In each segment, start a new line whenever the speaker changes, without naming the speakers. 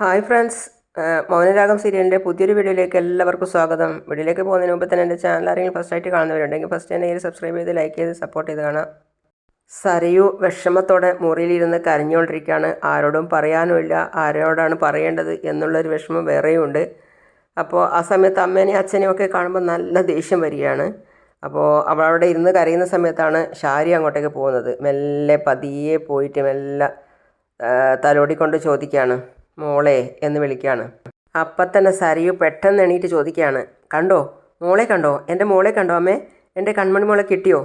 Hi friends. Mounaragam സീരിയലിന്റെ പുതിയൊരു വീഡിയോയിലേക്ക് എല്ലാവർക്കും സ്വാഗതം. വീഡിയോയിലേക്ക് പോകുന്നതിന് മുമ്പ് തന്നെ എന്റെ ചാനൽ ആരെങ്കിലും ഫസ്റ്റ് ആയിട്ട് കാണുന്നവരുണ്ടെങ്കിൽ ഫസ്റ്റ് തന്നെ സബ്സ്ക്രൈബ് ചെയ്ത് ലൈക്ക് ചെയ്ത് സപ്പോർട്ട് ചെയ്ത് കാണാം. സരയു വിഷമത്തോടെ മുറിയിലിരുന്ന് കരഞ്ഞുകൊണ്ടിരിക്കുകയാണ്. ആരോടും പറയാനുമില്ല. ആരോടാണ് പറയേണ്ടത് എന്നുള്ളൊരു വിഷമം വേറെയുമുണ്ട് അപ്പോൾ ആ സമയത്ത് അമ്മേനെയും അച്ഛനെയും ഒക്കെ കാണുമ്പോൾ നല്ല ദേഷ്യം വരികയാണ്. അപ്പോൾ അവളവിടെ ഇരുന്ന് കരയുന്ന സമയത്താണ് ഷാരി അങ്ങോട്ടേക്ക് പോകുന്നത്. മെല്ലെ പതിയെ പോയിട്ട് മെല്ലെ തലോടിക്കൊണ്ട് ചോദിക്കുകയാണ്. മോളെ എന്ന് വിളിക്കുകയാണ്. അപ്പം തന്നെ സരയു പെട്ടെന്ന് എണീറ്റ് ചോദിക്കുകയാണ്. കണ്ടോ? മോളെ കണ്ടോ? എന്റെ മോളെ കണ്ടോ അമ്മേ? എന്റെ കൺമണി മോളെ കിട്ടിയോ?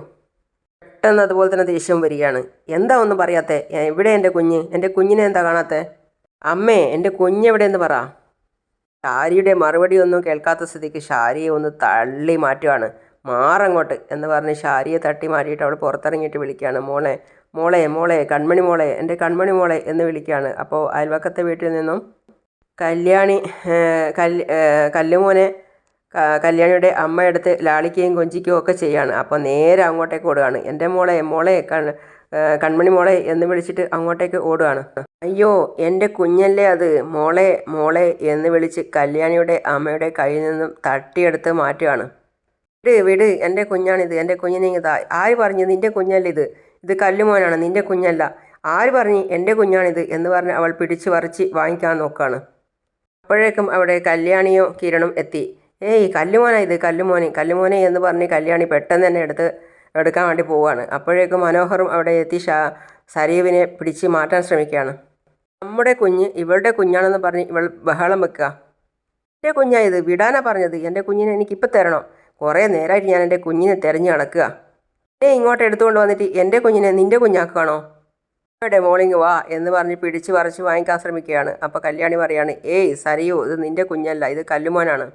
പെട്ടെന്ന് അതുപോലെ തന്നെ ദേഷ്യം വരികയാണ്. എന്താ ഒന്നും പറയാത്തേ? എവിടെ എന്റെ കുഞ്ഞ്. എന്റെ കുഞ്ഞിനെ എന്താ കാണാത്തേ? അമ്മേ എന്റെ കുഞ്ഞ് കുഞ്ഞെവിടെയെന്ന് പറ. ഷാരിയുടെ മറുപടി ഒന്നും കേൾക്കാത്ത സ്ഥിതിക്ക് ഷാരിയെ ഒന്ന് തള്ളി മാറ്റുകയാണ് മാറങ്ങോട്ട് എന്ന് പറഞ്ഞ് ഷാരിയെ തട്ടി മാറ്റിയിട്ട് അവൾ പുറത്തിറങ്ങിയിട്ട് വിളിക്കുകയാണ്. മോളെ മോളെ മോളെ കൺമണി മോളെ എന്റെ കൺമണി മോളെ എന്ന് വിളിക്കുകയാണ്. അപ്പോൾ അയൽവക്കത്തെ വീട്ടിൽ നിന്നും കല്യാണി കല്ല് കൽ കല്ലുമോനെ കല്യാണിയുടെ അമ്മയെടുത്ത് ലാളിക്കുകയും കൊഞ്ചിക്കുകയും ഒക്കെ ചെയ്യാണ് അപ്പോൾ നേരെ അങ്ങോട്ടേക്ക് ഓടുകയാണ്. എന്റെ മോളെ മോളെ കൺ കൺമണി മോളെ എന്ന് വിളിച്ചിട്ട് അങ്ങോട്ടേക്ക് ഓടുകയാണ്. അയ്യോ എന്റെ കുഞ്ഞല്ലേ അത്. മോളെ മോളെ എന്ന് വിളിച്ച് കല്യാണിയുടെ അമ്മയുടെ കയ്യിൽ നിന്നും തട്ടിയെടുത്ത് മാറ്റുകയാണ്. വിട് വിട് എന്റെ കുഞ്ഞാണിത് എന്റെ കുഞ്ഞിനെ ഇതാ. ആര് പറഞ്ഞു നിന്റെ കുഞ്ഞല്ല ഇത്? ഇത് കല്ലുമോനാണ് നിന്റെ കുഞ്ഞല്ല. ആര് പറഞ്ഞു എന്റെ കുഞ്ഞാണിത് എന്ന് പറഞ്ഞ് അവൾ പിടിച്ച് പറിച്ച് വാങ്ങിക്കാൻ നോക്കുകയാണ് അപ്പോഴേക്കും അവിടെ കല്യാണിയോ കിരണും എത്തി. ഏയ് കല്ലുമോനാ ഇത് കല്ലുമോനെ കല്ലുമോനെ എന്ന് പറഞ്ഞ് കല്യാണി പെട്ടെന്ന് തന്നെ എടുത്ത് എടുക്കാൻ വേണ്ടി പോവുകയാണ് അപ്പോഴേക്കും മനോഹറും അവിടെ എത്തി ഷാ സരീവിനെ പിടിച്ച് മാറ്റാൻ ശ്രമിക്കുകയാണ്. നമ്മുടെ കുഞ്ഞ് ഇവളുടെ കുഞ്ഞാണെന്ന് പറഞ്ഞ് ഇവൾ ബഹളം വെക്കുക. എന്റെ കുഞ്ഞായത് വിടാനാ പറഞ്ഞത്. എന്റെ കുഞ്ഞിനെ എനിക്കിപ്പോൾ തരണം. കുറേ നേരമായിട്ട് ഞാൻ എന്റെ കുഞ്ഞിനെ തിരഞ്ഞു നടക്കുക. എന്നെ ഇങ്ങോട്ട് എടുത്തുകൊണ്ട് വന്നിട്ട് എന്റെ കുഞ്ഞിനെ നിന്റെ കുഞ്ഞാക്കുകയാണോ? ഇവിടെ മോളിങ് വാ എന്ന് പറഞ്ഞ് പിടിച്ച് പറിച്ച് വാങ്ങിക്കാൻ ശ്രമിക്കുകയാണ്. അപ്പോൾ കല്യാണി പറയാണ് ഏയ് സരിയു ഇത് നിന്റെ കുഞ്ഞല്ല ഇത് കല്ലുമോനാണ്.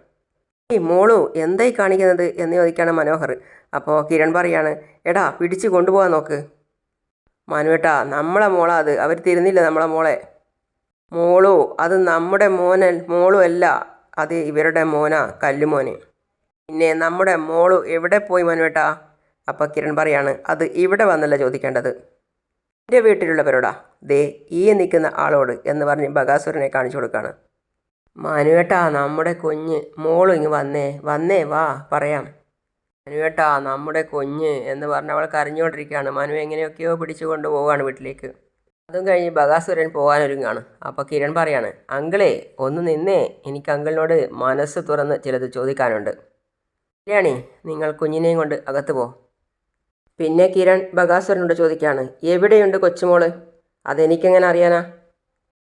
ഏയ് മോളു എന്തായി കാണിക്കുന്നത്? എന്ന് ചോദിക്കുകയാണ് മനോഹർ. അപ്പോൾ കിരൺ പറയാണ് എടാ പിടിച്ച് കൊണ്ടുപോകാൻ നോക്ക്. മനുവേട്ടാ നമ്മളെ മോളാ അത്. അവർ തിരുന്നില്ല നമ്മളെ മോളെ. മോളു അത് നമ്മുടെ മോനൽ മോളും അല്ല. അത് ഇവരുടെ മോനാ കല്ലുമോന്. പിന്നെ നമ്മുടെ മോൾ എവിടെ പോയി മനുവേട്ടാ? അപ്പോൾ കിരൺ പറയാണ് അത് ഇവിടെ വന്നല്ല ചോദിക്കേണ്ടത്? എന്റെ വീട്ടിലുള്ളവരോടാ. ദേ ഈ നിൽക്കുന്ന ആളോട് എന്ന് പറഞ്ഞ് ബകാസുരനെ കാണിച്ചു കൊടുക്കുകയാണ് മനുവേട്ടാ നമ്മുടെ കുഞ്ഞ് മോളും ഇങ്ങ് വന്നേ വന്നേ വാ പറയാം. മനുവേട്ടാ നമ്മുടെ കുഞ്ഞ് എന്ന് പറഞ്ഞ് അവൾ കരഞ്ഞുകൊണ്ടിരിക്കുകയാണ്. മനു എങ്ങനെയൊക്കെയോ പിടിച്ചു കൊണ്ട് പോവുകയാണ് വീട്ടിലേക്ക്. അതും കഴിഞ്ഞ് ബകാസുരൻ പോകാനൊരുങ്ങാണ് അപ്പോൾ കിരൺ പറയാണ് അങ്കിളേ ഒന്ന് നിന്നേ. എനിക്ക് അങ്കിളിനോട് മനസ്സ് തുറന്ന് ചിലത് ചോദിക്കാനുണ്ട്. കല്യാണി നിങ്ങൾ കുഞ്ഞിനെയും കൊണ്ട് അകത്ത് പോ. പിന്നെ കിരൺ ബഗാസുരനോട് ചോദിക്കുകയാണ് എവിടെയുണ്ട് കൊച്ചുമോൾ? അതെനിക്കെങ്ങനെ അറിയാനാ?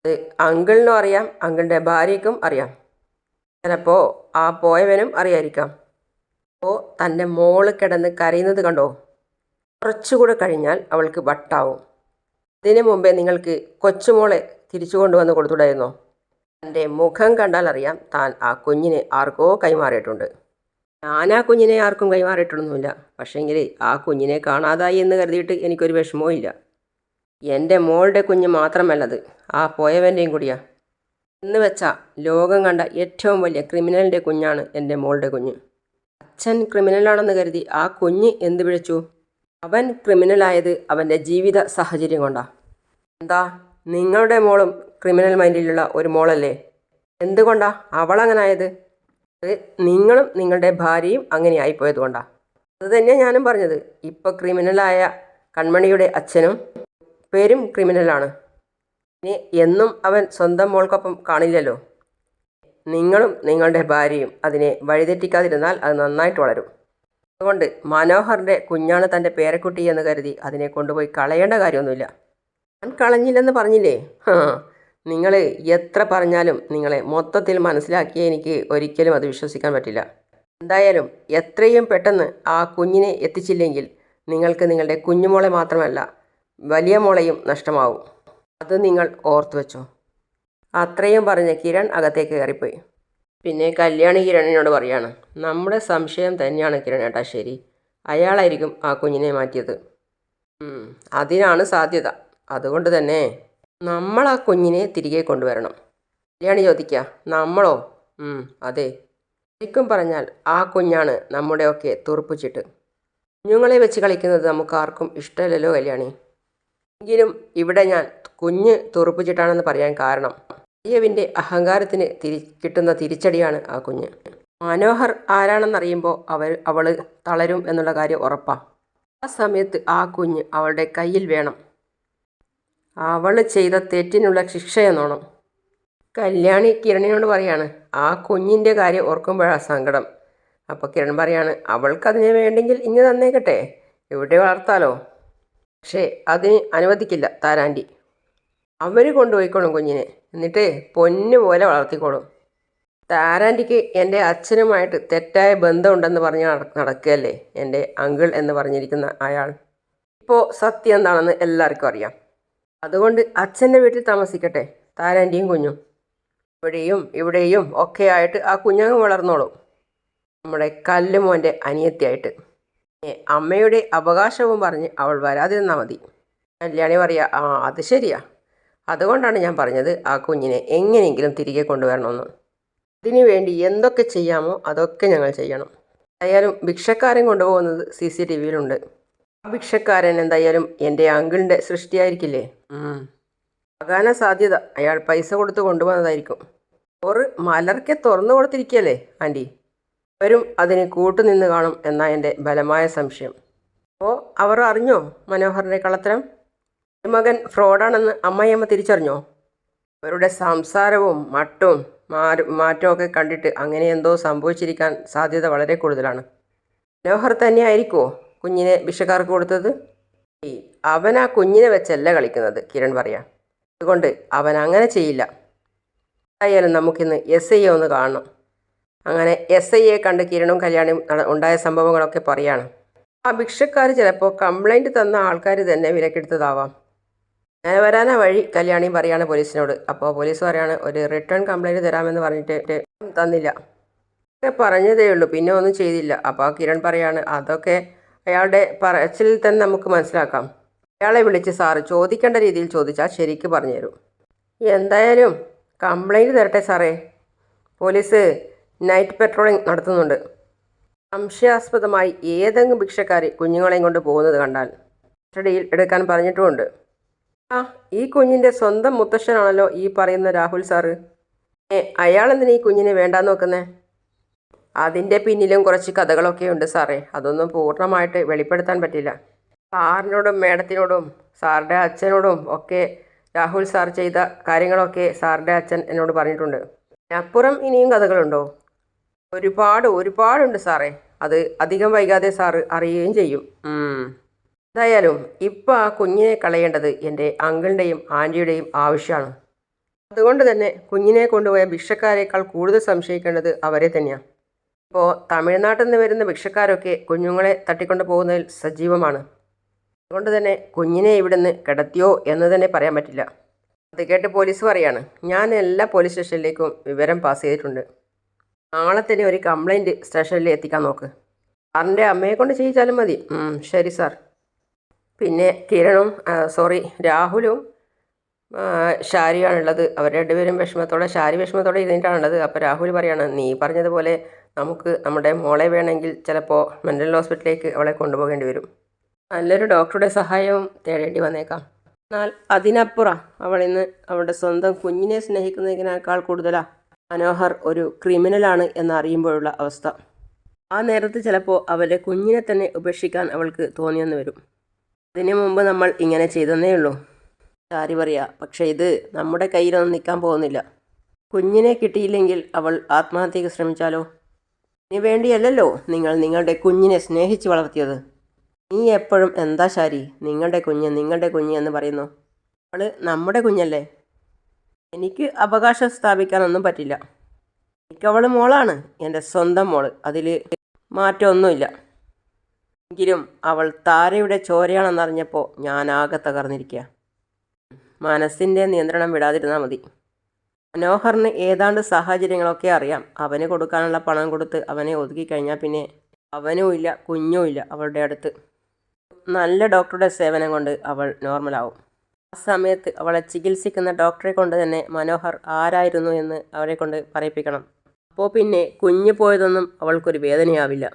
അത് അങ്കിളിനും അറിയാം അങ്കിളിന്റെ ഭാര്യയ്ക്കും അറിയാം. ചിലപ്പോൾ ആ പോയവനും അറിയായിരിക്കാം. അപ്പോൾ തന്റെ മോൾ കിടന്ന് കരയുന്നത് കണ്ടോ? കുറച്ചുകൂടെ കഴിഞ്ഞാൽ അവൾക്ക് വട്ടാവും. ഇതിനു മുമ്പേ നിങ്ങൾക്ക് കൊച്ചുമോളെ തിരിച്ചു കൊണ്ടുവന്ന് കൊടുത്തുണ്ടായിരുന്നോ തന്റെ മുഖം കണ്ടാൽ അറിയാം താൻ ആ കുഞ്ഞിനെ ആർക്കോ കൈമാറിയിട്ടുണ്ട്. ഞാൻ ആ കുഞ്ഞിനെ ആർക്കും കൈമാറിയിട്ടൊന്നുമില്ല. പക്ഷേങ്കിൽ ആ കുഞ്ഞിനെ കാണാതായി എന്ന് കരുതിയിട്ട് എനിക്കൊരു വിഷമവും ഇല്ല. എന്റെ മോളുടെ കുഞ്ഞ് മാത്രമല്ലത്. ആ പോയവന്റെയും കൂടിയാ. എന്ന് വെച്ചാൽ ലോകം കണ്ട ഏറ്റവും വലിയ ക്രിമിനലിന്റെ കുഞ്ഞാണ് എന്റെ മോളുടെ കുഞ്ഞ്. അച്ഛൻ ക്രിമിനലാണെന്ന് കരുതി ആ കുഞ്ഞ് എന്ത് വിളിച്ചു? അവൻ ക്രിമിനലായത് അവന്റെ ജീവിത സാഹചര്യം കൊണ്ടാ. എന്താ? നിങ്ങളുടെ മോളും ക്രിമിനൽ മൈൻഡിലുള്ള ഒരു മോളല്ലേ? എന്തുകൊണ്ടാ അവളങ്ങനായത്? നിങ്ങളും നിങ്ങളുടെ ഭാര്യയും അങ്ങനെ ആയിപ്പോയത് കൊണ്ടാണ് അത് തന്നെയാണ് ഞാനും പറഞ്ഞത്. ഇപ്പോൾ ക്രിമിനലായ കൺമണിയുടെ അച്ഛനും പേരും ക്രിമിനലാണ്. ഇനി എന്നും അവൻ സ്വന്തം മോൾക്കൊപ്പം കാണില്ലല്ലോ. നിങ്ങളും നിങ്ങളുടെ ഭാര്യയും അതിനെ വഴിതെറ്റിക്കാതിരുന്നാൽ അത് നന്നായിട്ട് വളരും. അതുകൊണ്ട് മനോഹറിന്റെ കുഞ്ഞാണ് തന്റെ പേരക്കുട്ടി എന്ന് കരുതി അതിനെ കൊണ്ടുപോയി കളയേണ്ട കാര്യമൊന്നുമില്ല. ഞാൻ കളഞ്ഞില്ലെന്ന് പറഞ്ഞില്ലേ? നിങ്ങൾ എത്ര പറഞ്ഞാലും നിങ്ങളെ മൊത്തത്തിൽ മനസ്സിലാക്കിയ എനിക്ക് ഒരിക്കലും അത് വിശ്വസിക്കാൻ പറ്റില്ല. എന്തായാലും എത്രയും പെട്ടെന്ന് ആ കുഞ്ഞിനെ എത്തിച്ചില്ലെങ്കിൽ നിങ്ങൾക്ക് നിങ്ങളുടെ കുഞ്ഞുമോളെ മാത്രമല്ല വലിയ മോളെയും നഷ്ടമാവും. അത് നിങ്ങൾ ഓർത്തു വെച്ചോ. അത്രയും പറഞ്ഞ് കിരൺ അകത്തേക്ക് കയറിപ്പോയി. പിന്നെ കല്യാണി കിരണിനോട് പറയാണ് നമ്മുടെ സംശയം തന്നെയാണ് കിരൺ ഏട്ടാ ശരി. അയാളായിരിക്കും ആ കുഞ്ഞിനെ മാറ്റിയത്. അതിനാണ് സാധ്യത. അതുകൊണ്ട് തന്നെ നമ്മൾ ആ കുഞ്ഞിനെ തിരികെ കൊണ്ടുവരണം. കല്യാണി ചോദിക്കുക നമ്മളോ? അതെ. ശരിക്കും പറഞ്ഞാൽ ആ കുഞ്ഞാണ് നമ്മുടെയൊക്കെ തുറപ്പിച്ചിട്ട് കുഞ്ഞുങ്ങളെ വെച്ച് കളിക്കുന്നത് നമുക്ക് ആർക്കും ഇഷ്ടമല്ലല്ലോ കല്യാണി. എങ്കിലും ഇവിടെ ഞാൻ കുഞ്ഞ് തുറപ്പിച്ചിട്ടാണെന്ന് പറയാൻ കാരണം അയ്യവിന്റെ അഹങ്കാരത്തിന് തിരി കിട്ടുന്ന തിരിച്ചടിയാണ് ആ കുഞ്ഞ്. മനോഹർ ആരാണെന്നറിയുമ്പോൾ അവർ അവൾ തളരും എന്നുള്ള കാര്യം ഉറപ്പാണ് ആ സമയത്ത് ആ കുഞ്ഞ് അവളുടെ കയ്യിൽ വേണം. അവൾ ചെയ്ത തെറ്റിനുള്ള ശിക്ഷയെന്നോണം. കല്യാണി കിരണിനോട് പറയാണ് ആ കുഞ്ഞിന്റെ കാര്യം ഓർക്കുമ്പോഴാണ് സങ്കടം. അപ്പോൾ കിരൺ പറയാണ് അവൾക്കതിന് വേണ്ടെങ്കിൽ ഇങ്ങ് തന്നേക്കട്ടെ. എവിടെ വളർത്താലോ? പക്ഷേ അതിന് അനുവദിക്കില്ല താരാന്റി അവർ കൊണ്ടുപോയിക്കോളും കുഞ്ഞിനെ. എന്നിട്ട് പൊന്നു പോലെ വളർത്തിക്കോളും. താരാന്റിക്ക് എന്റെ അച്ഛനുമായിട്ട് തെറ്റായ ബന്ധമുണ്ടെന്ന് പറഞ്ഞ് നടക്കുകയല്ലേ എന്റെ അങ്കിൾ എന്ന് പറഞ്ഞിരിക്കുന്ന അയാൾ. ഇപ്പോൾ സത്യം എന്താണെന്ന് എല്ലാവർക്കും അറിയാം. അതുകൊണ്ട് അച്ഛന്റെ വീട്ടിൽ താമസിക്കട്ടെ താരാന്റെയും കുഞ്ഞും. ഇവിടെയും ഇവിടെയും ഒക്കെ ആയിട്ട് ആ കുഞ്ഞങ്ങ് വളർന്നോളും. നമ്മുടെ കല്ലുമോന്റെ അനിയത്തിയായിട്ട്. അമ്മയുടെ അവകാശവും പറഞ്ഞ് അവൾ വരാതിരുന്നാൽ മതി. കല്യാണി പറയാ ആ അത് ശരിയാ. അതുകൊണ്ടാണ് ഞാൻ പറഞ്ഞത് ആ കുഞ്ഞിനെ എങ്ങനെയെങ്കിലും തിരികെ കൊണ്ടുവരണമെന്ന്. ഇതിനു വേണ്ടി എന്തൊക്കെ ചെയ്യാമോ അതൊക്കെ ഞങ്ങൾ ചെയ്യണം. ഏതായാലും ഭിക്ഷക്കാരൻ കൊണ്ടുപോകുന്നത് സി സി ടി വിയിലുണ്ട്. ആ ഭിക്ഷക്കാരൻ എന്തായാലും എന്റെ അങ്കിളിന്റെ സൃഷ്ടിയായിരിക്കില്ലേ? അകാന ആകാന സാധ്യത. അയാൾ പൈസ കൊടുത്ത് കൊണ്ടുവന്നതായിരിക്കും. ഓറ് മലർക്കെ തുറന്നു കൊടുത്തിരിക്കുകയല്ലേ ആന്റി? അവരും അതിന് കൂട്ടുനിന്ന് കാണും എന്നാ എന്റെ ബലമായ സംശയം. അപ്പോൾ അവർ അറിഞ്ഞോ മനോഹറിന്റെ കള്ളത്തരം? മകൻ ഫ്രോഡാണെന്ന് അമ്മയമ്മ തിരിച്ചറിഞ്ഞോ? അവരുടെ സംസാരവും മട്ടും മാറി മാറ്റമൊക്കെ കണ്ടിട്ട് അങ്ങനെ എന്തോ സംഭവിച്ചിരിക്കാൻ സാധ്യത വളരെ കൂടുതലാണ്. മനോഹർ തന്നെയായിരിക്കുമോ കുഞ്ഞിനെ ഭിക്ഷക്കാർക്ക് കൊടുത്തത്? അവൻ ആ കുഞ്ഞിനെ വെച്ചല്ല കളിക്കുന്നത് കിരൺ പറയാം. അതുകൊണ്ട് അവൻ അങ്ങനെ ചെയ്യില്ല. എന്തായാലും നമുക്കിന്ന് എസ് ഐയെ ഒന്ന് കാണണം. അങ്ങനെ എസ് ഐയെ കണ്ട് കിരണും കല്യാണിയും ഉണ്ടായ സംഭവങ്ങളൊക്കെ പറയാണ്. ആ ഭിക്ഷക്കാർ ചിലപ്പോൾ കംപ്ലൈന്റ് തന്ന ആൾക്കാർ തന്നെ വിലക്കെടുത്തതാവാം. അങ്ങനെ വരാനാ വഴി കല്യാണിയും പറയാണ് പോലീസിനോട്. അപ്പോൾ പോലീസ് പറയാണ് ഒരു റിട്ടേൺ കംപ്ലൈന്റ് തരാമെന്ന് പറഞ്ഞിട്ട് തന്നില്ല. ഒക്കെ പറഞ്ഞതേ ഉള്ളൂ പിന്നെ ഒന്നും ചെയ്തില്ല. അപ്പോൾ കിരൺ പറയാണ് അതൊക്കെ അയാളുടെ പറച്ചിൽ തന്നെ നമുക്ക് മനസ്സിലാക്കാം. അയാളെ വിളിച്ച് സാറ് ചോദിക്കേണ്ട രീതിയിൽ ചോദിച്ചാൽ ശരിക്ക് പറഞ്ഞുതരും എന്തായാലും കംപ്ലൈന്റ് തരട്ടെ സാറേ. പോലീസ് നൈറ്റ് പെട്രോളിംഗ് നടത്തുന്നുണ്ട്. സംശയാസ്പദമായി ഏതെങ്കിലും ഭിക്ഷക്കാർ കുഞ്ഞുങ്ങളെയും കൊണ്ട് പോകുന്നത് കണ്ടാൽ കസ്റ്റഡിയിൽ എടുക്കാൻ പറഞ്ഞിട്ടുമുണ്ട്. ആ ഈ കുഞ്ഞിന്റെ സ്വന്തം മുത്തശ്ശനാണല്ലോ ഈ പറയുന്ന രാഹുൽ സാറ്. ഏ അയാളെന്തിനാ ഈ കുഞ്ഞിനെ വേണ്ടാന്ന് നോക്കുന്നേ? അതിന്റെ പിന്നിലും കുറച്ച് കഥകളൊക്കെ ഉണ്ട് സാറേ. അതൊന്നും പൂർണമായിട്ട് വെളിപ്പെടുത്താൻ പറ്റില്ല. സാറിനോടും മേഡത്തിനോടും സാറിന്റെ അച്ഛനോടും ഒക്കെ രാഹുൽ സാർ ചെയ്ത കാര്യങ്ങളൊക്കെ സാറിന്റെ അച്ഛൻ എന്നോട് പറഞ്ഞിട്ടുണ്ട്. അപ്പുറം ഇനിയും കഥകളുണ്ടോ? ഒരുപാട് ഒരുപാടുണ്ട് സാറേ. അത് അധികം വൈകാതെ സാറ് അറിയുകയും ചെയ്യും. എന്തായാലും ഇപ്പം ആ കുഞ്ഞിനെ കളയേണ്ടത് എന്റെ അങ്കിളിന്റെയും ആന്റിയുടെയും ആവശ്യമാണ്. അതുകൊണ്ട് തന്നെ കുഞ്ഞിനെ കൊണ്ടുപോയ ഭിക്ഷക്കാരേക്കാൾ കൂടുതൽ സംശയിക്കേണ്ടത് അവരെ തന്നെയാണ് ഇപ്പോൾ തമിഴ്നാട്ടിൽ നിന്ന് വരുന്ന ഭിക്ഷക്കാരൊക്കെ കുഞ്ഞുങ്ങളെ തട്ടിക്കൊണ്ട് പോകുന്നതിൽ സജീവമാണ്. അതുകൊണ്ട് തന്നെ കുഞ്ഞിനെ ഇവിടുന്ന് കിടത്തിയോ എന്ന് തന്നെ പറയാൻ പറ്റില്ല. അത് കേട്ട് പോലീസ് പറയാണ്. ഞാൻ എല്ലാ പോലീസ് സ്റ്റേഷനിലേക്കും വിവരം പാസ് ചെയ്തിട്ടുണ്ട്. നാളെ തന്നെ ഒരു കംപ്ലൈന്റ് സ്റ്റേഷനിൽ എത്തിക്കാൻ നോക്ക്. സാറിന്റെ അമ്മയെ കൊണ്ട് ചെയ്യിച്ചാലും മതി. ശരി സാർ. പിന്നെ കിരണും സോറി രാഹുലും ഷാരിയാണുള്ളത് അവർ രണ്ടുപേരും വിഷമത്തോടെ ഷാരി വിഷമത്തോടെ ഇരുന്നിട്ടാണുള്ളത്. അപ്പോൾ രാഹുൽ പറയാണ് നീ പറഞ്ഞതുപോലെ നമുക്ക് നമ്മുടെ മോളെ വേണമെങ്കിൽ ചിലപ്പോൾ മെന്റൽ ഹോസ്പിറ്റലിലേക്ക് അവളെ കൊണ്ടുപോകേണ്ടി വരും. നല്ലൊരു ഡോക്ടറുടെ സഹായവും തേടേണ്ടി വന്നേക്കാം. എന്നാൽ അതിനപ്പുറം അവൾ ഇന്ന് അവളുടെ സ്വന്തം കുഞ്ഞിനെ സ്നേഹിക്കുന്നതിനേക്കാൾ കൂടുതലാ മനോഹർ ഒരു ക്രിമിനലാണ് എന്നറിയുമ്പോഴുള്ള അവസ്ഥ. ആ നേരത്ത് ചിലപ്പോൾ അവരുടെ കുഞ്ഞിനെ തന്നെ ഉപേക്ഷിക്കാൻ അവൾക്ക് തോന്നിയെന്ന് വരും. അതിനു മുമ്പ് നമ്മൾ ഇങ്ങനെ ചെയ്തെന്നേ ഉള്ളൂ. ചാരി പറയാ പക്ഷേ ഇത് നമ്മുടെ കയ്യിലൊന്നും നിൽക്കാൻ പോകുന്നില്ല. കുഞ്ഞിനെ കിട്ടിയില്ലെങ്കിൽ അവൾ ആത്മഹത്യക്ക് ശ്രമിച്ചാലോ? ഇതിനു വേണ്ടിയല്ലല്ലോ നിങ്ങൾ നിങ്ങളുടെ കുഞ്ഞിനെ സ്നേഹിച്ച് വളർത്തിയത്. നീ എപ്പോഴും എന്താ ശാരി? നിങ്ങളുടെ കുഞ്ഞ് നിങ്ങളുടെ കുഞ്ഞ് എന്ന് പറയുന്നു. അവൾ നമ്മുടെ കുഞ്ഞല്ലേ? എനിക്ക് അവകാശം സ്ഥാപിക്കാനൊന്നും പറ്റില്ല. എനിക്കവൾ മോളാണ്. എന്റെ സ്വന്തം മോൾ. അതിൽ മാറ്റമൊന്നുമില്ല. എങ്കിലും അവൾ താരയുടെ ചോരയാണെന്നറിഞ്ഞപ്പോൾ ഞാൻ ആകെ തകർന്നിരിക്കുക മനസ്സിന്റെ നിയന്ത്രണം വിടാതിരുന്നാൽ മതി. മനോഹറിന് ഏതാണ്ട് സാഹചര്യങ്ങളൊക്കെ അറിയാം. അവന് കൊടുക്കാനുള്ള പണം കൊടുത്ത് അവനെ ഒതുക്കി കഴിഞ്ഞാൽ പിന്നെ അവനും ഇല്ല കുഞ്ഞും ഇല്ല അവളുടെ അടുത്ത്. നല്ല ഡോക്ടറുടെ സേവനം കൊണ്ട് അവൾ നോർമലാവും. ആ സമയത്ത് അവളെ ചികിത്സിക്കുന്ന ഡോക്ടറെ കൊണ്ട് തന്നെ മനോഹർ ആരായിരുന്നു എന്ന് അവരെ കൊണ്ട് പറയിപ്പിക്കണം. അപ്പോൾ പിന്നെ കുഞ്ഞ് പോയതൊന്നും അവൾക്കൊരു വേദനയാവില്ല.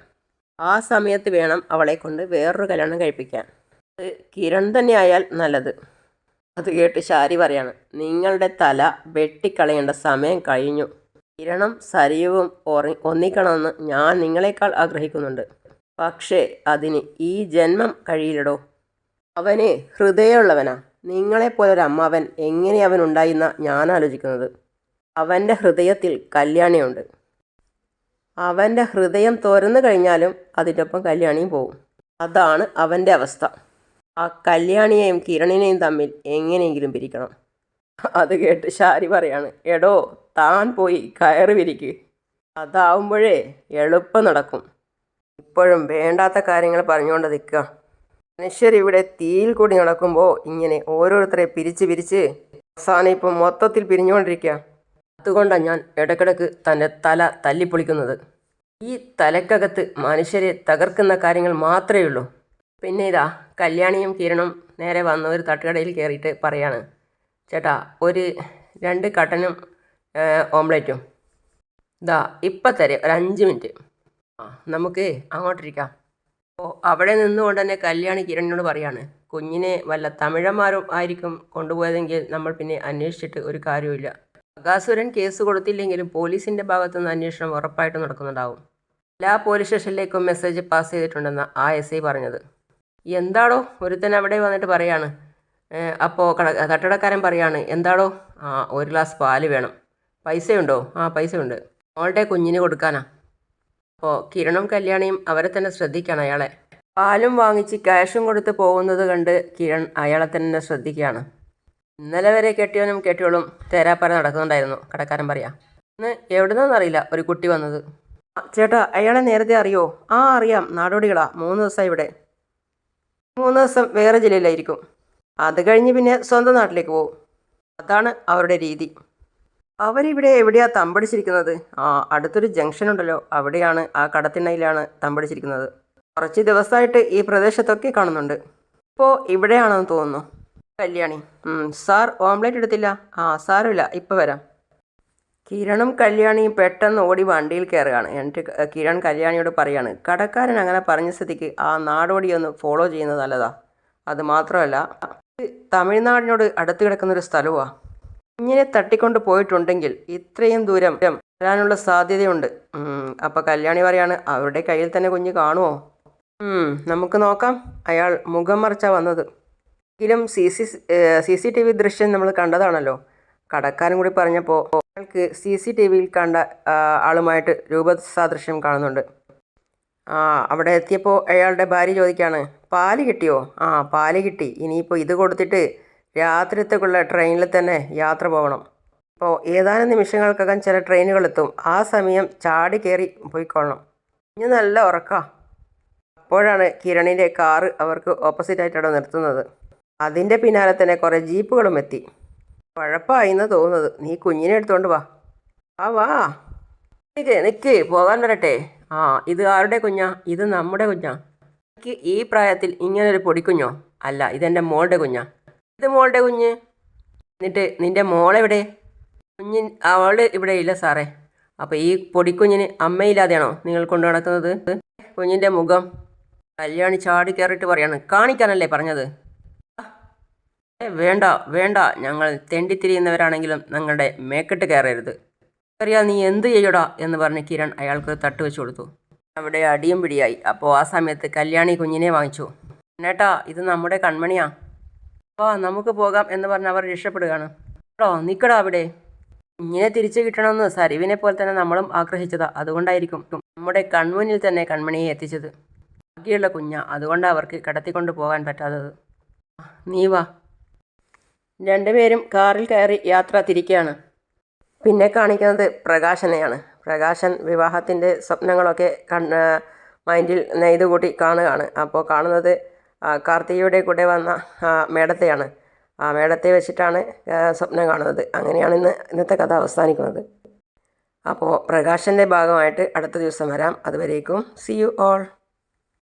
ആ സമയത്ത് വേണം അവളെ കൊണ്ട് വേറൊരു കല്യാണം കഴിപ്പിക്കാൻ. അത് കിരൺ തന്നെ ആയാൽ നല്ലത്. അത് കേട്ട് ശാരി പറയാണ് നിങ്ങളുടെ തല വെട്ടിക്കളയേണ്ട സമയം കഴിഞ്ഞു. കിരണം സരിയവും ഒറി ഒന്നിക്കണമെന്ന് ഞാൻ നിങ്ങളെക്കാൾ ആഗ്രഹിക്കുന്നുണ്ട്. പക്ഷേ അതിന് ഈ ജന്മം കഴിയില്ലടോ. അവന് ഹൃദയമുള്ളവനാ. നിങ്ങളെപ്പോലൊരു അമ്മാവൻ എങ്ങനെ അവൻ ഉണ്ടായിന്ന ഞാൻ ആലോചിക്കുന്നത്. അവന്റെ ഹൃദയത്തിൽ കല്യാണിയുണ്ട്. അവന്റെ ഹൃദയം തുറന്നു കഴിഞ്ഞാലും അതിന്റെ ഒപ്പം കല്യാണിയും പോകും അതാണ് അവന്റെ അവസ്ഥ. ആ കല്യാണിയെയും കിരണിനെയും തമ്മിൽ എങ്ങനെയെങ്കിലും പിരിക്കണം. അത് കേട്ട് ഷാരി പറയാണ് എടോ താൻ പോയി കയറി വിരിക്ക് അതാവുമ്പോഴേ എളുപ്പം നടക്കും. ഇപ്പോഴും വേണ്ടാത്ത കാര്യങ്ങൾ പറഞ്ഞുകൊണ്ട് നിൽക്കുക. മനുഷ്യർ ഇവിടെ തീയിൽ കൂടി നടക്കുമ്പോൾ ഇങ്ങനെ ഓരോരുത്തരെ പിരിച്ച് പിരിച്ച് അവസാനം ഇപ്പം മൊത്തത്തിൽ പിരിഞ്ഞുകൊണ്ടിരിക്കുക. അതുകൊണ്ടാണ് ഞാൻ ഇടക്കിടക്ക് തന്റെ തല തല്ലിപ്പൊളിക്കുന്നത്. ഈ തലക്കകത്ത് മനുഷ്യരെ തകർക്കുന്ന കാര്യങ്ങൾ മാത്രമേ ഉള്ളൂ. പിന്നെ ഇതാ കല്യാണിയും കിരണും നേരെ വന്ന് ഒരു തട്ടുകടയിൽ കയറിയിട്ട് പറയാണ് ചേട്ടാ ഒരു രണ്ട് കട്ടനും ഓംലേറ്റും. ഇതാ ഇപ്പം തരെ ഒരു അഞ്ച് മിനിറ്റ്. ആ നമുക്ക് അങ്ങോട്ടിരിക്കാം. അപ്പോൾ അവിടെ നിന്നുകൊണ്ട് തന്നെ കല്യാണി കിരണിനോട് പറയാണ് കുഞ്ഞിനെ വല്ല തമിഴന്മാരും ആയിരിക്കും കൊണ്ടുപോയതെങ്കിൽ നമ്മൾ പിന്നെ അന്വേഷിച്ചിട്ട് ഒരു കാര്യവുമില്ല. അഗാസുരൻ കേസ് കൊടുത്തില്ലെങ്കിലും പോലീസിന്റെ ഭാഗത്തുനിന്ന് അന്വേഷണം ഉറപ്പായിട്ടും നടക്കുന്നുണ്ടാവും. എല്ലാ പോലീസ് സ്റ്റേഷനിലേക്കും മെസ്സേജ് പാസ് ചെയ്തിട്ടുണ്ടെന്ന് ആ എസ് ഐ പറഞ്ഞത്. എന്താടോ ഒരുത്തൻ അവിടെ വന്നിട്ട് പറയാണ്. അപ്പോൾ കട കട്ടടക്കാരൻ പറയാണ് എന്താടോ? ആ ഒരു ഗ്ലാസ് പാൽ വേണം. പൈസയുണ്ടോ? ആ പൈസയുണ്ട്. മോളുടെ കുഞ്ഞിന് കൊടുക്കാനാ. അപ്പോൾ കിരണും കല്യാണിയും അവരെ തന്നെ ശ്രദ്ധിക്കണം അയാളെ. പാലും വാങ്ങിച്ച് ക്യാഷും കൊടുത്ത് പോകുന്നത് കണ്ട് കിരൺ അയാളെ തന്നെ ശ്രദ്ധിക്കുകയാണ്. ഇന്നലെ വരെ കെട്ടിയവനും കെട്ടിയോളും തേരാപ്പാര നടക്കുന്നുണ്ടായിരുന്നു കടക്കാരൻ പറയാം. ഇന്ന് എവിടുന്നെന്നറിയില്ല ഒരു കുട്ടി വന്നത്. ചേട്ടാ അയാളെ നേരത്തെ അറിയോ? ആ അറിയാം. നാടോടികളാ. മൂന്ന് ദിവസമായി ഇവിടെ. മൂന്ന് ദിവസം വേറെ ജില്ലയിലായിരിക്കും അത് കഴിഞ്ഞ് പിന്നെ സ്വന്തം നാട്ടിലേക്ക് പോകും. അതാണ് അവരുടെ രീതി. അവരിവിടെ എവിടെയാണ് തമ്പടിച്ചിരിക്കുന്നത്? ആ അടുത്തൊരു ജംഗ്ഷൻ ഉണ്ടല്ലോ. അവിടെയാണ് ആ കടത്തിണ്ണയിലാണ് തമ്പടിച്ചിരിക്കുന്നത്. കുറച്ച് ദിവസമായിട്ട് ഈ പ്രദേശത്തൊക്കെ കാണുന്നുണ്ട്. ഇപ്പോൾ ഇവിടെയാണെന്ന് തോന്നുന്നു. കല്യാണി. സാർ ഓംലേറ്റ് എടുത്തില്ല. ആ സാരമില്ല. ഇപ്പം വരാം. കിരണും കല്യാണിയും പെട്ടെന്ന് ഓടി വണ്ടിയിൽ കയറുകയാണ്. എന്നിട്ട് കിരൺ കല്യാണിയോട് പറയാണ് കടക്കാരൻ അങ്ങനെ പറഞ്ഞ സ്ഥിതിക്ക് ആ നാടോടി ഒന്ന് ഫോളോ ചെയ്യുന്നത് നല്ലതാ. അത് മാത്രമല്ല തമിഴ്നാടിനോട് അടുത്ത് കിടക്കുന്ന ഒരു സ്ഥലവുമാണ് ഇങ്ങനെ തട്ടിക്കൊണ്ട് പോയിട്ടുണ്ടെങ്കിൽ ഇത്രയും ദൂരം വരാനുള്ള സാധ്യതയുണ്ട്. അപ്പോൾ കല്യാണി പറയാണ് അവരുടെ കയ്യിൽ തന്നെ കുഞ്ഞ് കാണുമോ നമുക്ക് നോക്കാം. അയാൾ മുഖം മറച്ചാ വന്നത്. എങ്കിലും C C C C T V ദൃശ്യം നമ്മൾ കണ്ടതാണല്ലോ. കടക്കാരൻ കൂടി പറഞ്ഞപ്പോൾ അയാൾക്ക് സി സി ടി വിയിൽ കണ്ട ആളുമായിട്ട് രൂപസാദൃശ്യം കാണുന്നുണ്ട്. ആ അവിടെ എത്തിയപ്പോൾ അയാളുടെ ഭാര്യ ചോദിക്കുകയാണ് പാൽ കിട്ടിയോ? ആ പാൽ കിട്ടി. ഇനിയിപ്പോൾ ഇത് കൊടുത്തിട്ട് രാത്രിത്തേക്കുള്ള ട്രെയിനിൽ തന്നെ യാത്ര പോകണം. അപ്പോൾ ഏതാനും നിമിഷങ്ങൾക്കകം ചില ട്രെയിനുകൾ എത്തും ആ സമയം ചാടി കയറി പോയിക്കൊള്ളണം. ഇനി നല്ല ഉറക്കാം. അപ്പോഴാണ് കിരണിന്റെ കാറ് അവർക്ക് ഓപ്പോസിറ്റായിട്ട് അവിടെ നിർത്തുന്നത്. അതിന്റെ പിന്നാലെ തന്നെ കുറേ ജീപ്പുകളും എത്തി. കുഴപ്പമായിന്ന് തോന്നുന്നത്. നീ കുഞ്ഞിനെ എടുത്തോണ്ട് വാ. ആ വാ. നിക്ക് നിക്ക്. പോകാൻ വരട്ടെ. ആ ഇത് ആരുടെ കുഞ്ഞാ? ഇത് നമ്മുടെ കുഞ്ഞാ. എനിക്ക് ഈ പ്രായത്തിൽ ഇങ്ങനൊരു പൊടിക്കുഞ്ഞോ? അല്ല ഇതെന്റെ മോളുടെ കുഞ്ഞാ. ഇത് മോളുടെ കുഞ്ഞ്. എന്നിട്ട് നിന്റെ മോളെവിടെ? കുഞ്ഞിൻ അവൾ ഇവിടെ ഇല്ല സാറേ. അപ്പോൾ ഈ പൊടിക്കുഞ്ഞിന് അമ്മയില്ലാതെയാണോ നിങ്ങൾ കൊണ്ടു നടക്കുന്നത് കുഞ്ഞിന്റെ മുഖം കല്യാണി ചാടി കയറിയിട്ട് പറയാണ്. കാണിക്കാനല്ലേ പറഞ്ഞത്? വേണ്ട വേണ്ട. ഞങ്ങൾ തെണ്ടിത്തിരിയുന്നവരാണെങ്കിലും ഞങ്ങളുടെ മേക്കെട്ട് കയറരുത്. അറിയാം നീ എന്ത് ചെയ്യടാ എന്ന് പറഞ്ഞ് കിരൺ അയാൾക്ക് തട്ട് വെച്ചു കൊടുത്തു. അവിടെ അടിയും പിടിയായി. അപ്പോൾ ആ സമയത്ത് കല്യാണി കുഞ്ഞിനെ വാങ്ങിച്ചു. നേട്ടാ ഇത് നമ്മുടെ കൺമണിയാ. വാ നമുക്ക് പോകാം എന്ന് പറഞ്ഞ് അവർ രക്ഷപ്പെടുകയാണ്. കേട്ടോ നിൽക്കടാ അവിടെ. ഇങ്ങനെ തിരിച്ചു കിട്ടണമെന്ന് സരിവിനെ പോലെ തന്നെ നമ്മളും ആഗ്രഹിച്ചതാ. അതുകൊണ്ടായിരിക്കും നമ്മുടെ കൺമുന്നിൽ തന്നെ കൺമണിയെ എത്തിച്ചത്. ബാക്കിയുള്ള കുഞ്ഞ. അതുകൊണ്ടാണ് അവർക്ക് കടത്തിക്കൊണ്ട് പോകാൻ പറ്റാത്തത്. നീ വാ. രണ്ടുപേരും കാറിൽ കയറി യാത്ര തിരിക്കുകയാണ്. പിന്നെ കാണിക്കുന്നത് പ്രകാശനെയാണ്. പ്രകാശൻ വിവാഹത്തിന്റെ സ്വപ്നങ്ങളൊക്കെ കണ് മൈൻഡിൽ നെയ്തുകൂട്ടി കാണുകയാണ്. അപ്പോൾ കാണുന്നത് കാർത്തികയുടെ കൂടെ വന്ന മേടത്തെയാണ്. ആ മേടത്തെ വെച്ചിട്ടാണ് സ്വപ്നം കാണുന്നത്. അങ്ങനെയാണ് ഇന്ന് ഇന്നത്തെ കഥ അവസാനിക്കുന്നത്. അപ്പോൾ പ്രകാശന്റെ ഭാഗമായിട്ട് അടുത്ത ദിവസം വരാം. അതുവരേക്കും സി യു ഓൾ